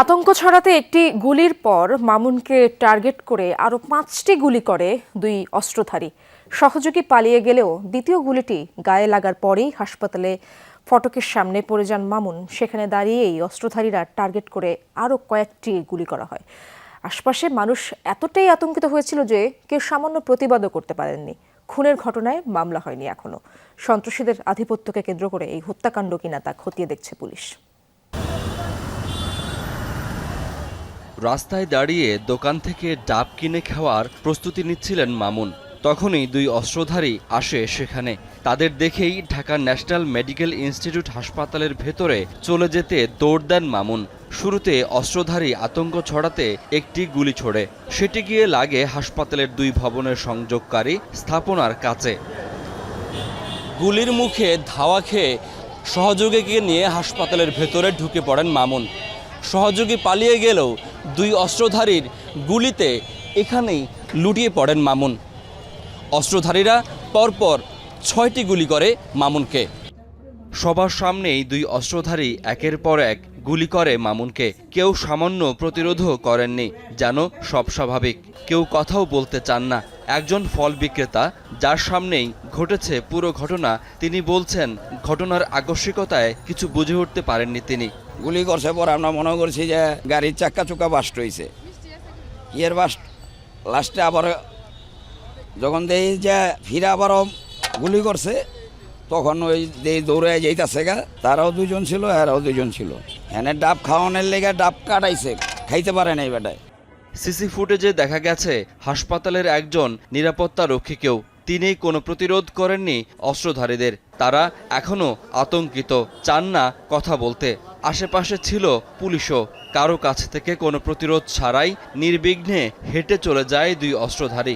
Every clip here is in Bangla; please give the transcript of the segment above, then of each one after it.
আতঙ্ক ছড়াতে একটি গুলির পর মামুনকে টার্গেট করে আরও পাঁচটি গুলি করে দুই অস্ত্রধারী। সহযোগী পালিয়ে গেলেও দ্বিতীয় গুলিটি গায়ে লাগার পরেই হাসপাতালে ফটকের সামনে পড়ে যান মামুন। সেখানে দাঁড়িয়েই অস্ত্রধারীরা টার্গেট করে আরও কয়েকটি গুলি করা হয়। আশপাশে মানুষ এতটাই আতঙ্কিত হয়েছিল যে কেউ সামান্য প্রতিবাদও করতে পারেননি। খুনের ঘটনায় মামলা হয়নি এখনও সন্ত্রাসীদের আধিপত্যকে কেন্দ্র করে এই হত্যাকাণ্ড কিনা তা খতিয়ে দেখছে পুলিশ। রাস্তায় দাঁড়িয়ে দোকান থেকে ডাব কিনে খাওয়ার প্রস্তুতি নিচ্ছিলেন মামুন। তখনই দুই অস্ত্রধারী আসে সেখানে। তাদের দেখেই ঢাকা ন্যাশনাল মেডিকেল ইনস্টিটিউট হাসপাতালের ভেতরে চলে যেতে দৌড় দেন মামুন। শুরুতে অস্ত্রধারী আতঙ্ক ছড়াতে একটি গুলি ছোড়ে। সেটি গিয়ে লাগে হাসপাতালের দুই ভবনের সংযোগকারী স্থাপনার কাছে। গুলির মুখে ধাওয়া খেয়ে সহযোগীকে নিয়ে হাসপাতালের ভেতরে ঢুকে পড়েন মামুন। সহযোগী পালিয়ে গেলেও দুই অস্ত্রধারীর গুলিতে এখানেই লুটিয়ে পড়েন মামুন। অস্ত্রধারীরা পরপর ছয়টি গুলি করে মামুনকে। সবার সামনেই দুই অস্ত্রধারী একের পর এক গুলি করে মামুনকে। কেউ সামান্য প্রতিরোধও করেননি, যেন সব স্বাভাবিক। কেউ কথাও বলতে চান না। একজন ফল বিক্রেতা, যার সামনেই ঘটেছে পুরো ঘটনা, তিনি বলছেন, ঘটনার আকস্মিকতায় কিছু বুঝে উঠতে পারেননি তিনি। গুলি করছে পর আমরা মনে করছি যে গাড়ির চাক্কা চুক্কা বাস্ট হয়েছে ইয়ের বাস্ট লাস্টে আবার যখন দেই যে ফিরে আবারও গুলি করছে তখন ওই দেই দৌড়ে যাইতাছে গা, তারাও দুজন ছিল, এরাও দুজন ছিল। এনে ডাব খাওয়ানোর লেগে ডাব কাটাইছে, খাইতে পারে নাই বেটায়। সিসি ফুটেজে দেখা গেছে, হাসপাতালের একজন নিরাপত্তা রক্ষীকেও তিনি কোনো প্রতিরোধ করেননি অস্ত্রধারীদের। তারা এখনও আতঙ্কিত, চান না কথা বলতে। আশেপাশে ছিল পুলিশও। কারও কাছ থেকে কোনো প্রতিরোধ ছাড়াই নির্বিঘ্নে হেঁটে চলে যায় দুই অস্ত্রধারী।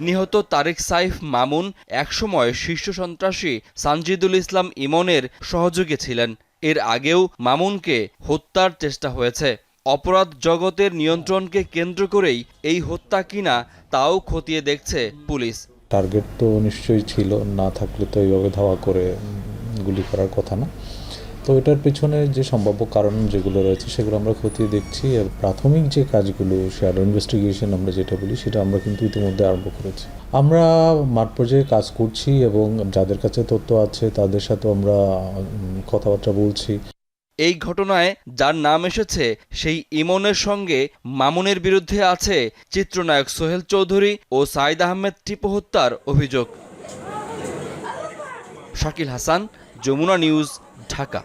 নিহত তারেক সাইফ মামুন একসময় শীর্ষ সন্ত্রাসী সানজিদুল ইসলাম ইমনের সহযোগী ছিলেন। এর আগেও মামুনকে হত্যার চেষ্টা হয়েছে। অপরাধ জগতের নিয়ন্ত্রণকে কেন্দ্র করেই এই হত্যা কিনা তাও খতিয়ে দেখছে পুলিশ। টার্গেট তো নিশ্চয়ই ছিল, না থাকলে তো এইভাবে ধাওয়া করে গুলি করার কথা না। তো এটার পেছনে যে সম্ভাব্য কারণ যেগুলো রয়েছে, সেগুলো আমরা খতিয়ে দেখছি। আর প্রাথমিক যে কাজগুলো শ্যাডো ইনভেস্টিগেশন আমরা যেটা বলি, সেটা আমরা কিন্তু ইতিমধ্যে আরম্ভ করেছি। আমরা মাঠ পর্যায়ে কাজ করছি এবং যাদের কাছে তথ্য আছে, তাদের সাথে আমরা কথাবার্তা বলছি। এই ঘটনায় যার নাম এসেছে, সেই ইমনের সঙ্গে মামুনের বিরুদ্ধে আছে চিত্রনায়ক সোহেল চৌধুরী ও সাইদ আহমেদ টিপু হত্যার অভিযোগ। শাকিল হাসান, যমুনা নিউজ, ঢাকা।